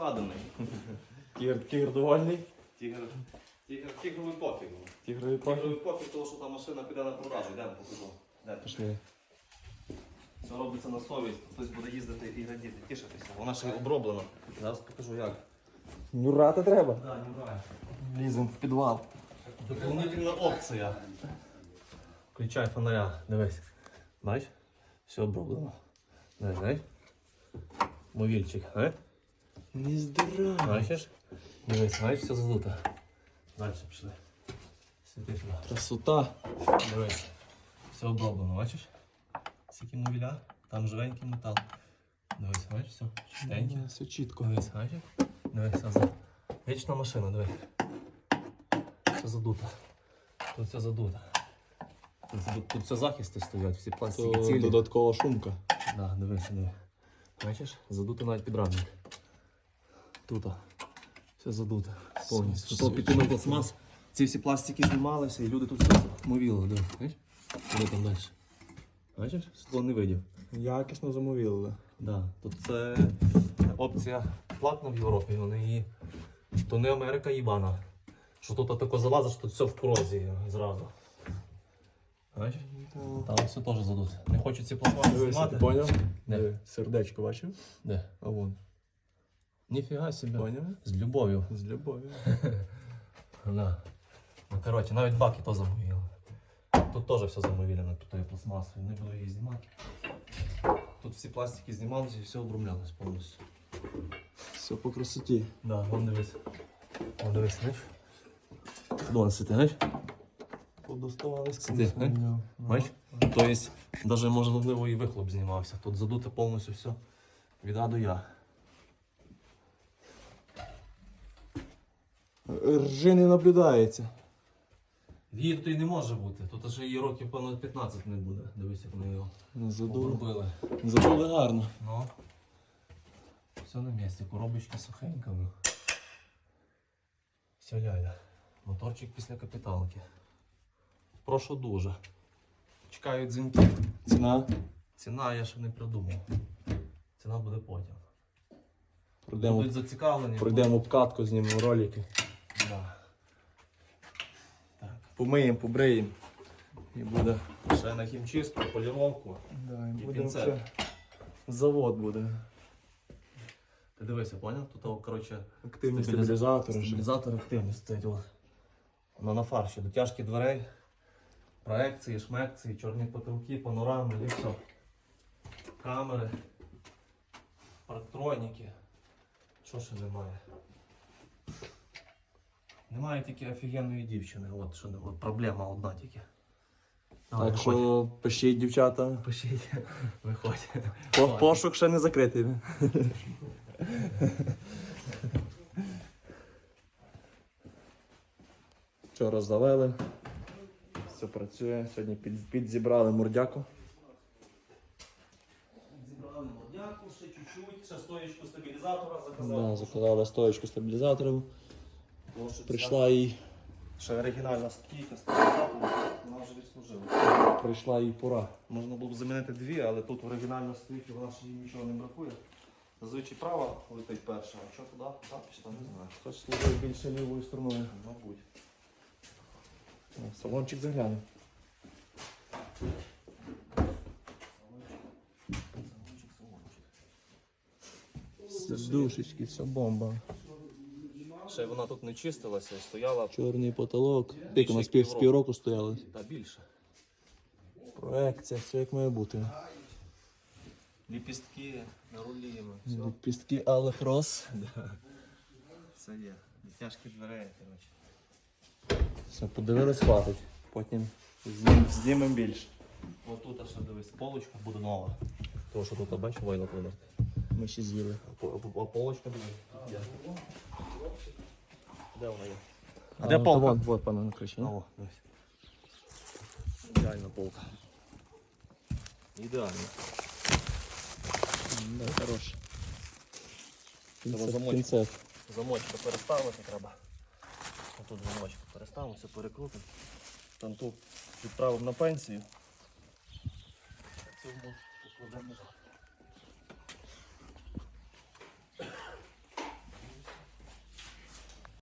складений. Тігр, тігр довольний. Тігр, тігр, тігровий пофіг. Тігровий пахне. Тігровий пофіг, тому що та машина піде на продажу. Йдемо покажу. Де ти? Пішли. Це робиться на совість. Хтось буде їздити і радіти, тішитися. Вона ще оброблена. Зараз покажу як. Нюрати треба. Да, не грає. Лізем в підвал. Дополнительна опція. Включай фонаря, дивись. Бач? Все оброблено. Дивись, бач? Мовільчик, а? Не здорово. Бачиш? Дивись, бач, все задуто. Далі пішли. Світи сюди. Красота. Дивись. Все оброблено, бачиш? Скільки мовіля, там живенький метал. Дивись, бачиш, все чистеньке. Все чітко. Дивись, бачиш? Дивись, за... Вічна машина, дивись. Все задуто. Тут все задуто. Тут, тут, тут все захисти стоять, всі пластики цілі. додаткова шумка. Да, дивись, диви. Бачиш? Задуто навіть підрамник. Тут. Все задуто. Повністю. Піти на пластмас. Ці всі пластики знімалися і люди тут все мовіли. Диви. Бачиш? Куди там далі? Бачиш? Скло не видів. Якісно замовили. Да. Тут це опція платна в Європі. Вони її. То не Америка їбана. Що тут тако залазиш, тут все в корозії зразу. Бачиш? Там все теж задуть. Не хочу ці пластмаси знімати. ти поняв? Де? Сердечко бачив? Де? А вон. Ніфіга собі. Поняв? З любов'ю. З любов'ю. Да. Ну, коротше, навіть баки то замовили. Тут теж все замовили на тої пластмасою, не буду її знімати. Тут всі пластики знімалися і все обрумлялось повністю. Все по красоті. Да, вон дивись. Вон дивись, знаєш? Вон сити, знаєш? Подоставались. Сиди, е? Бачиш? Тобто, навіть можливо і вихлоп знімався. Тут задуте повністю все від А до Я. Ржи не наблюдається. Її тут і не може бути. Тут аж її років понад 15 не буде. Дивись, як вони його Задули. Задули гарно. Ну. Все на місці, коробочка сухенька. ну. Все ляля. Моторчик після капіталки. Прошу дуже. Чекаю дзвінки. Ціна. Ціна я ще не придумав. Ціна буде потім. Пройдемо, Будуть зацікавлені. пройдемо обкатку, знімемо ролики. Да. Так. Помиємо, побриємо. І буде. Ще на хімчистку, поліровку. Да, і буде пінцет. вже завод буде. Ти дивися, поняв? Тут, коротше, Активні Стабіліза- стабілізатори. ще. Стабілізатор активний стоїть. О. Воно на фарші. Дотяжки дверей, проекції, шмекції, чорні потолки, панорами і все. Камери, парктроніки. Що ще немає? Немає тільки офігенної дівчини. От, що, от проблема одна тільки. Давай, Так виходь. що пишіть, дівчата. Пишіть, виходь. По- Пошук ще не закритий. Вчора завели. Все працює. Сьогодні під, підзібрали мордяку. Зібрали модняку, ще чуть-чуть, ще стоєчку стабілізатора Да, заказали. заказали стоечку стабілізаторів. Прийшла і Ще оригінальна стійка вона вже відслужила. прийшла і пора. Можна було б замінити дві, але тут оригінальна стійка, вона ще їй нічого не бракує. Зазвичай права летить перша, а що туди, чи там не знаю. Хтось служив більше лівою стороною. Мабуть. Салончик загляне. Салончик, салончик. Душечки, все бомба. Ще вона тут не чистилася, стояла Чорний потолок. Тільки у нас як пів, з півроку. півроку стояли. та більше. Проекція, все як має бути. Ліпістки, наруліємо, все. Пістки Алеф Рос. Все є. Дитяжки дверей, коротше. Все, подивились, хватить. Потім знім, знімемо більше. Ось тут ще дивись, полочка буде нова. Тому що тут бачиш войло кладати. Ми ще з'їли. А по- а полочка дивись. Де вона є? А А, де ну, полка? Вон, вот пане на ну. О, дивись. Ідеальна полка. Ідеально. Да, хорош. Треба Пінцет, замочку. пінцет. Замочку переставити треба. Отут замочку переставимо, все перекрутимо. Там ту відправимо на пенсію. А покладемо.